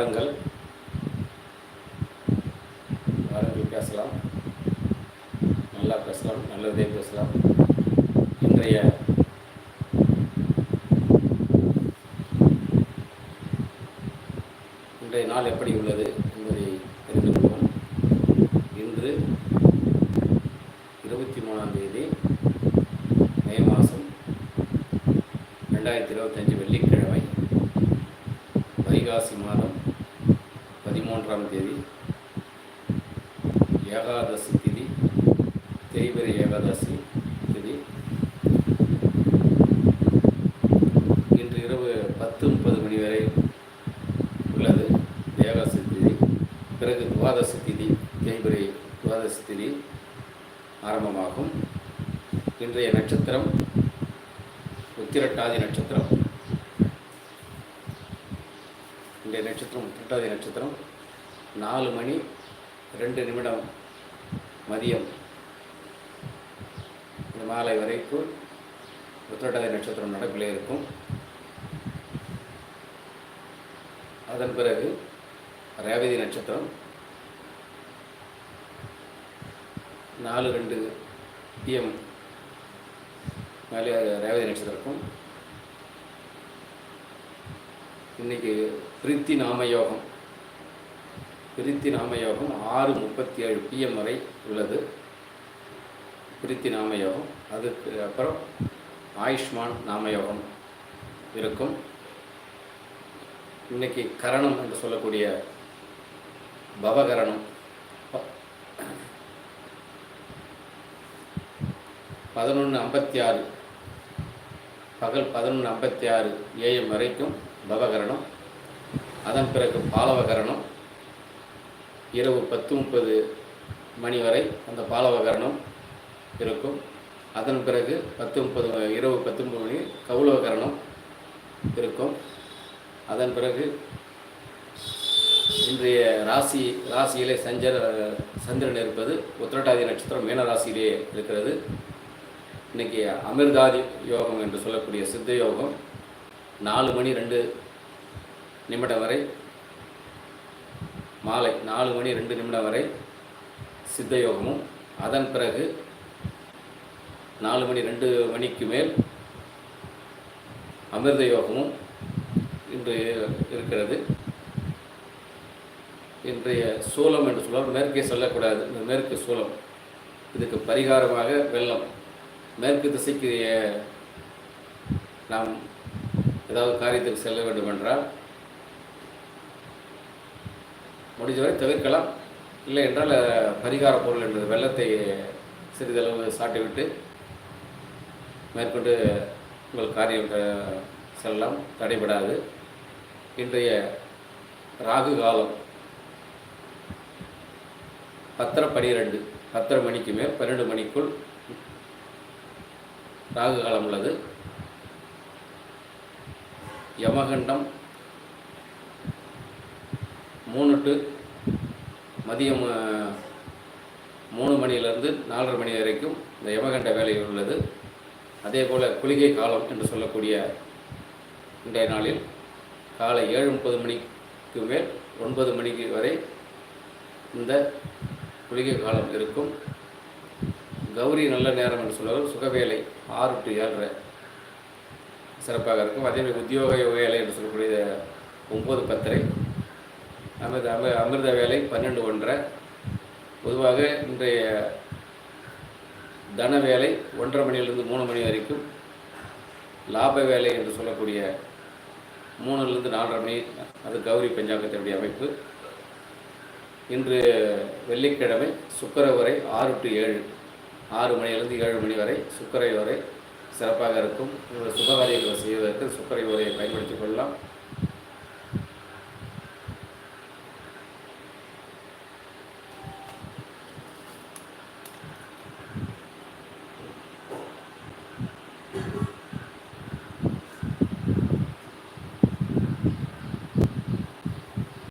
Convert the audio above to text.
வாருங்கள். வாருங்கள் பேசலாம். நல்லா பேசலாம் நல்லதே பேசலாம். இன்றைய இன்றைய நாள் எப்படி உள்ளது என்பதை தெரிந்து கொள்வோம். இன்று இருபத்தி மூணாம் தேதி மே மாதம் ரெண்டாயிரத்தி இருபத்தஞ்சு வெள்ளிக்கிழமை வைகாசி மாதம் மூன்றாம் தேதி ஏகாதசி திதி தேய்பிரை ஏகாதசி திதி. இன்று இரவு பத்து முப்பது மணி வரை உள்ளது ஏகாதசி திதி. பிறகு துவாதசி திதி தேய்பிரை துவாதசி திதி ஆரம்பமாகும். இன்றைய நட்சத்திரம் உத்திரட்டாதி நட்சத்திரம். இன்றைய நட்சத்திரம் உத்திரட்டாதி நட்சத்திரம். நாலு மணி ரெண்டு நிமிடம் மதியம். இந்த மாலை வரைக்கும் உத்திரட்டாதி நட்சத்திரம் நடப்பிலே இருக்கும். அதன் பிறகு ரேவதி நட்சத்திரம். நாலு ரெண்டு பிஎம் மேலே ரேவதி நட்சத்திரம் இருக்கும். இன்னைக்கு பிரித்தி நாமயோகம் பிரித்தி நாமயோகம் ஆறு முப்பத்தி ஏழு பிஎம் வரை உள்ளது. பிரித்தி நாமயோகம் அதுக்கு அப்புறம் ஆயுஷ்மான் நாமயோகம் இருக்கும். இன்னைக்கு கரணம் என்று சொல்லக்கூடிய பவகரணம். பதினொன்று ஐம்பத்தி ஆறு பகல் பதினொன்று ஐம்பத்தி ஆறு ஏஎம் வரைக்கும் பவகரணம். அதன் பிறகு பாலவகரணம். இரவு பத்து முப்பது மணி வரை அந்த பாலவகரணம் இருக்கும். அதன் பிறகு பத்து முப்பது இரவு பத்து முப்பது மணி கௌலவகரணம் இருக்கும். அதன் பிறகு இன்றைய ராசி ராசியிலே சஞ்சர சந்திரன் இருப்பது உத்திரட்டாதி நட்சத்திரம் மீன ராசியிலே இருக்கிறது. இன்றைக்கி அமிர்தாதி யோகம் என்று சொல்லக்கூடிய சித்த யோகம் நாலு மணி ரெண்டு நிமிடம் வரை மாலை நாலு மணி ரெண்டு நிமிடம் வரை சித்த யோகமும் அதன் பிறகு நாலு மணி ரெண்டு மணிக்கு மேல் அமிர்த யோகமும் இன்று இருக்கிறது. இன்றைய சூலம் என்று சொல்லுவார் மேற்கே செல்லக்கூடாது. இந்த மேற்கு சூலம். இதுக்கு பரிகாரமாக வெள்ளம். மேற்கு திசைக்கு நாம் ஏதாவது காரியத்துக்கு செல்ல வேண்டும் என்றால் முடிஞ்சவரை தவிர்க்கலாம். இல்லை என்றால் பரிகார பொருள் என்பது வெள்ளத்தை சிறிதளவு சாட்டிவிட்டு மேற்கொண்டு உங்கள் காரியம் அஹ், செல்லலாம். தடைபடாது. இன்றைய ராகு காலம் பத்தரை பனிரெண்டு பத்தரை மணிக்கு மேல் பன்னெண்டு மணிக்குள் ராகு காலம் உள்ளது. யமகண்டம் மூணு டு மதியம் மூணு மணியிலிருந்து நாலரை மணி வரைக்கும் இந்த யமகண்ட வேலை உள்ளது. அதே போல் குளிகை காலம் என்று சொல்லக்கூடிய இன்றைய நாளில் காலை ஏழு முப்பது மணிக்கு மேல் ஒன்பது மணிக்கு வரை இந்த குளிகை காலம் இருக்கும். கௌரி நல்ல நேரம் என்று சொல்லுவார் சுகவேலை ஆறு டு ஏழரை சிறப்பாக இருக்கும். அதே மாதிரி உத்தியோக வேலை என்று சொல்லக்கூடிய ஒம்பது பத்தரை அமிர்த அம அமிர்த வேலை பன்னெண்டு ஒன்றரை. பொதுவாக இன்றைய தன வேலை ஒன்றரை மணியிலிருந்து மூணு மணி வரைக்கும் லாப வேலை என்று சொல்லக்கூடிய மூணுலேருந்து நாலரை மணி அது கௌரி பஞ்சாங்கத்தினுடைய அமைப்பு. இன்று வெள்ளிக்கிழமை சுக்கர உரை ஆறு டு ஏழு ஆறு மணியிலிருந்து ஏழு மணி வரை சுக்கரை வரை சிறப்பாக இருக்கும். உங்கள் சுபகாரியங்களை செய்வதற்கு சுக்கரை உரையை பயன்படுத்திக் கொள்ளலாம்.